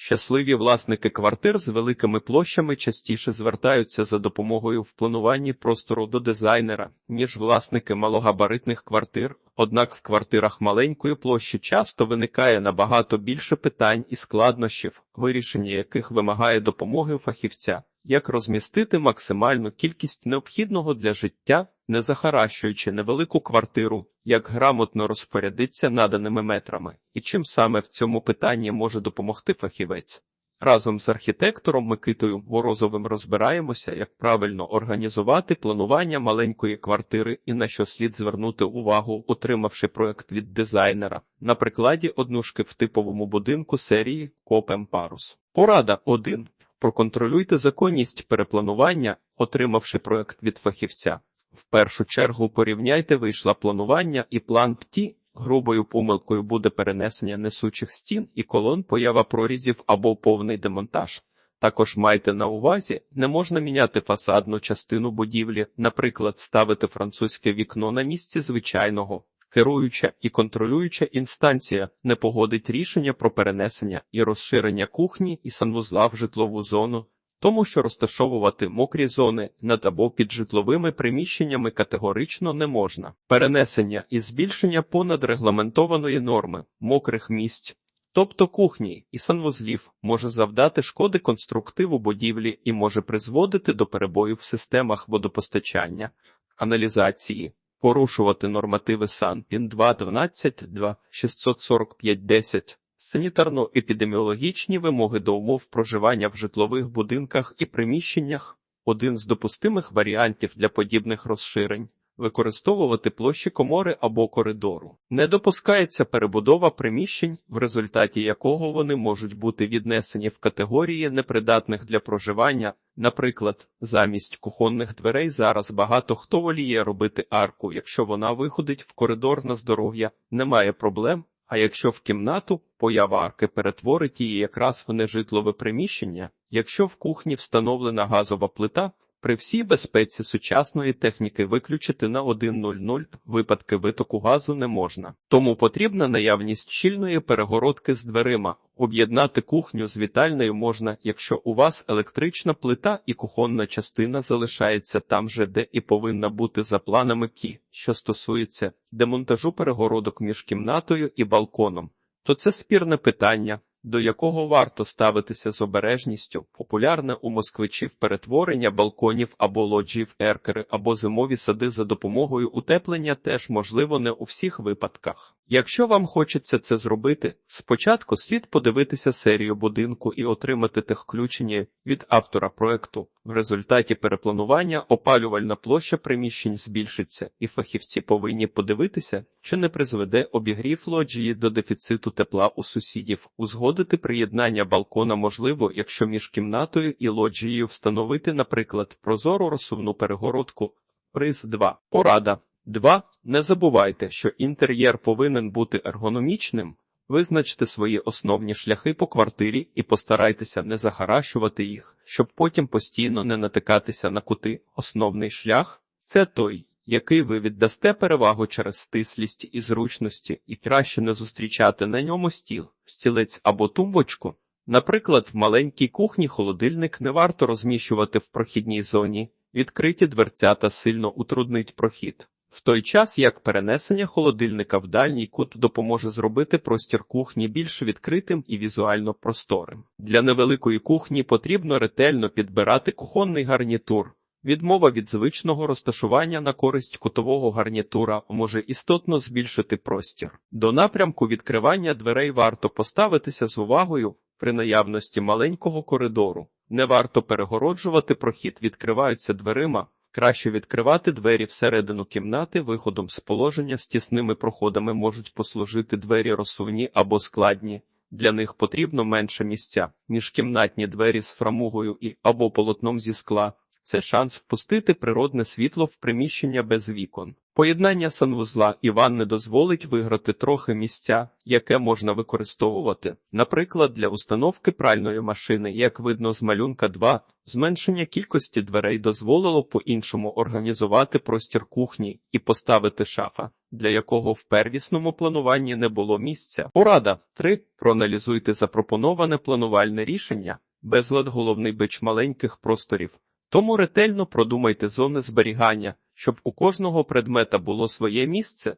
Щасливі власники квартир з великими площами частіше звертаються за допомогою в плануванні простору до дизайнера, ніж власники малогабаритних квартир. Однак в квартирах маленької площі часто виникає набагато більше питань і складнощів, вирішення яких вимагає допомоги фахівця, як розмістити максимальну кількість необхідного для життя, не захаращуючи невелику квартиру, як грамотно розпорядитися наданими метрами, і чим саме в цьому питанні може допомогти фахівець. Разом з архітектором Микитою Морозовим розбираємося, як правильно організувати планування маленької квартири і на що слід звернути увагу, отримавши проект від дизайнера, на прикладі однушки в типовому будинку серії Копем Парус. Порада 1. Проконтролюйте законність перепланування, отримавши проект від фахівця. В першу чергу порівняйте вийшла планування і план ПТІ. Грубою помилкою буде перенесення несучих стін і колон, поява прорізів або повний демонтаж. Також майте на увазі, не можна міняти фасадну частину будівлі, наприклад, ставити французьке вікно на місці звичайного. Керуюча і контролююча інстанція не погодить рішення про перенесення і розширення кухні і санвузла в житлову зону, тому що розташовувати мокрі зони над або під житловими приміщеннями категорично не можна. Перенесення і збільшення понад регламентованої норми мокрих місць. Тобто кухні і санвузлів може завдати шкоди конструктиву будівлі і може призводити до перебоїв в системах водопостачання, каналізації, порушувати нормативи САН СанПін 2.12.2.645.10, санітарно-епідеміологічні вимоги до умов проживання в житлових будинках і приміщеннях, один з допустимих варіантів для подібних розширень. Використовувати площі комори або коридору. Не допускається перебудова приміщень, в результаті якого вони можуть бути віднесені в категорії непридатних для проживання. Наприклад, замість кухонних дверей зараз багато хто воліє робити арку, якщо вона виходить в коридор на здоров'я, немає проблем. А якщо в кімнату поява арки перетворить її якраз в нежитлове приміщення, якщо в кухні встановлена газова плита, при всій безпеці сучасної техніки виключити на 1.00 випадки витоку газу не можна. Тому потрібна наявність щільної перегородки з дверима. Об'єднати кухню з вітальною можна, якщо у вас електрична плита і кухонна частина залишається там же, де і повинна бути за планами кі, що стосується демонтажу перегородок між кімнатою і балконом, то це спірне питання до якого варто ставитися з обережністю, популярне у москвичів перетворення балконів або лоджій в еркери або зимові сади за допомогою утеплення теж можливо не у всіх випадках. Якщо вам хочеться це зробити, спочатку слід подивитися серію будинку і отримати техключення від автора проекту. В результаті перепланування опалювальна площа приміщень збільшиться, і фахівці повинні подивитися, чи не призведе обігрів лоджії до дефіциту тепла у сусідів. Узгодити приєднання балкона можливо, якщо між кімнатою і лоджією встановити, наприклад, прозору розсувну перегородку. Приз 2. Порада. 2. Не забувайте, що інтер'єр повинен бути ергономічним. Визначте свої основні шляхи по квартирі і постарайтеся не захаращувати їх, щоб потім постійно не натикатися на кути. Основний шлях це той, який ви віддасте перевагу через стислість і зручності, і краще не зустрічати на ньому стіл, стілець або тумбочку. Наприклад, в маленькій кухні холодильник не варто розміщувати в прохідній зоні, відкриті дверцята сильно утруднить прохід. В той час як перенесення холодильника в дальній кут допоможе зробити простір кухні більш відкритим і візуально просторим. Для невеликої кухні потрібно ретельно підбирати кухонний гарнітур. Відмова від звичного розташування на користь кутового гарнітура може істотно збільшити простір. До напрямку відкривання дверей варто поставитися з увагою при наявності маленького коридору. Не варто перегороджувати прохід, відкриваються дверима. Краще відкривати двері всередину кімнати виходом з положення з тісними проходами можуть послужити двері розсувні або складні. Для них потрібно менше місця, ніж кімнатні двері з фрамугою і або полотном зі скла. Це шанс впустити природне світло в приміщення без вікон. Поєднання санвузла і ванни дозволить виграти трохи місця, яке можна використовувати, наприклад, для установки пральної машини, як видно з малюнка 2, зменшення кількості дверей дозволило по-іншому організувати простір кухні і поставити шафа. для якого в первісному плануванні не було місця. Порада 3. Проаналізуйте запропоноване планувальне рішення, безлад головний бич маленьких просторів. Тому ретельно продумайте зони зберігання, щоб у кожного предмета було своє місце.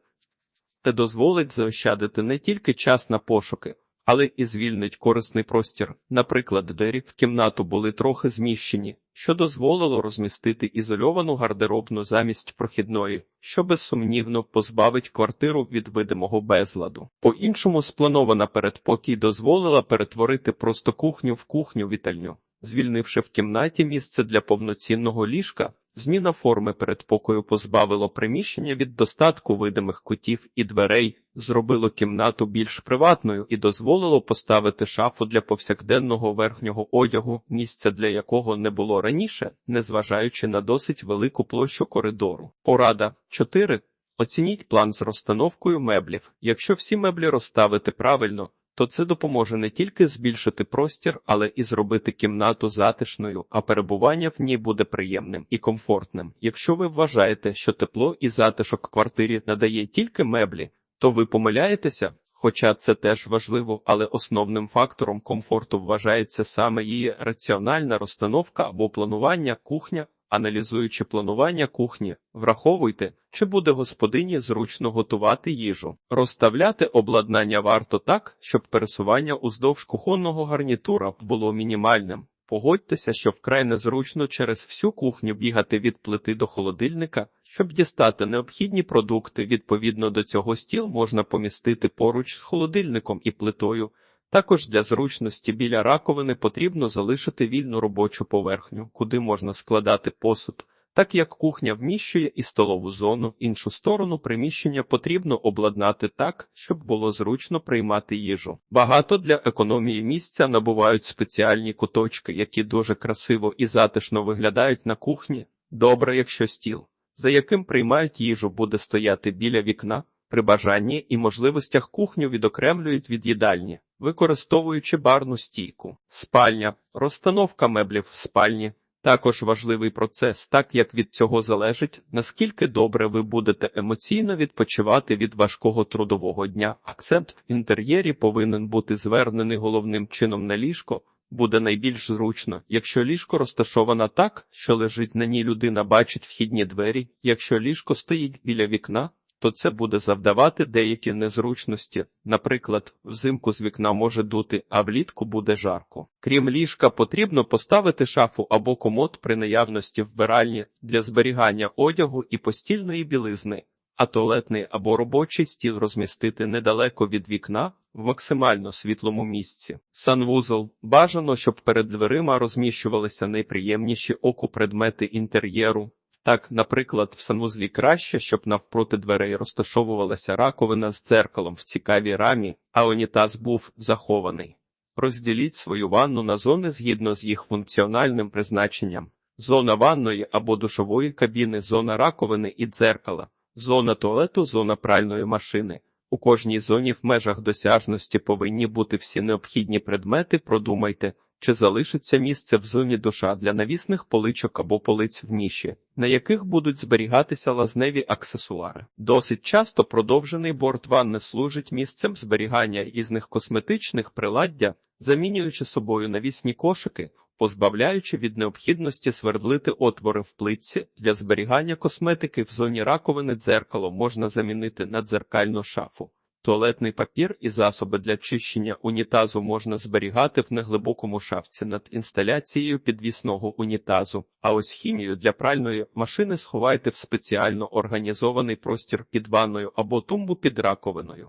Це дозволить заощадити не тільки час на пошуки, але і звільнить корисний простір. Наприклад, двері в кімнату були трохи зміщені, що дозволило розмістити ізольовану гардеробну замість прохідної, що безсумнівно позбавить квартиру від видимого безладу. По-іншому спланована передпокій дозволила перетворити просто кухню в кухню-вітальню, звільнивши в кімнаті місце для повноцінного ліжка. Зміна форми передпокою позбавило приміщення від достатку видимих кутів і дверей, зробило кімнату більш приватною і дозволило поставити шафу для повсякденного верхнього одягу, місця для якого не було раніше, незважаючи на досить велику площу коридору. Порада 4. Оцініть план з розстановкою меблів. Якщо всі меблі розставити правильно, то це допоможе не тільки збільшити простір, але і зробити кімнату затишною, а перебування в ній буде приємним і комфортним. Якщо ви вважаєте, що тепло і затишок квартирі надає тільки меблі, то ви помиляєтеся. Хоча це теж важливо, але основним фактором комфорту вважається саме її раціональна розстановка або планування кухня. Аналізуючи планування кухні, враховуйте, чи буде господині зручно готувати їжу. Розставляти обладнання варто так, щоб пересування уздовж кухонного гарнітура було мінімальним. Погодьтеся, що вкрай незручно через всю кухню бігати від плити до холодильника, щоб дістати необхідні продукти. Відповідно до цього стіл можна помістити поруч з холодильником і плитою. Також для зручності біля раковини потрібно залишити вільну робочу поверхню, куди можна складати посуд. Так як кухня вміщує і столову зону, іншу сторону приміщення потрібно обладнати так, щоб було зручно приймати їжу. Багато для економії місця набувають спеціальні куточки, які дуже красиво і затишно виглядають на кухні. Добре, якщо стіл, за яким приймають їжу, буде стояти біля вікна. При бажанні і можливостях кухню відокремлюють від їдальні, використовуючи барну стійку. Спальня, розстановка меблів в спальні також важливий процес, так як від цього залежить, наскільки добре ви будете емоційно відпочивати від важкого трудового дня. Акцент в інтер'єрі повинен бути звернений головним чином на ліжко. Буде найбільш зручно, якщо ліжко розташовано так, що лежить на ній людина бачить вхідні двері, якщо ліжко стоїть біля вікна, то це буде завдавати деякі незручності. Наприклад, взимку з вікна може дути, а влітку буде жарко. Крім ліжка, потрібно поставити шафу або комод при наявності вбиральні для зберігання одягу і постільної білизни, а туалетний або робочий стіл розмістити недалеко від вікна. В максимально світлому місці. Санвузол бажано, щоб перед дверима розміщувалися найприємніші оку предмети інтер'єру, так, наприклад, в санвузлі краще, щоб навпроти дверей розташовувалася раковина з дзеркалом в цікавій рамі, а унітаз був захований. Розділіть свою ванну на зони згідно з їх функціональним призначенням: зона ванної або душової кабіни, зона раковини і дзеркала, зона туалету, зона пральної машини. У кожній зоні в межах досяжності повинні бути всі необхідні предмети. Продумайте. Чи залишиться місце в зоні душа для навісних поличок або полиць в ніші, на яких будуть зберігатися лазневі аксесуари? Досить часто продовжений борт ванни служить місцем зберігання різних косметичних приладдя, замінюючи собою навісні кошики, позбавляючи від необхідності свердлити отвори в плитці для зберігання косметики в зоні раковини дзеркало можна замінити на дзеркальну шафу. Туалетний папір і засоби для чищення унітазу можна зберігати в неглибокому шафці над інсталяцією підвісного унітазу, а ось хімію для пральної машини сховайте в спеціально організований простір під ванною або тумбу під раковиною.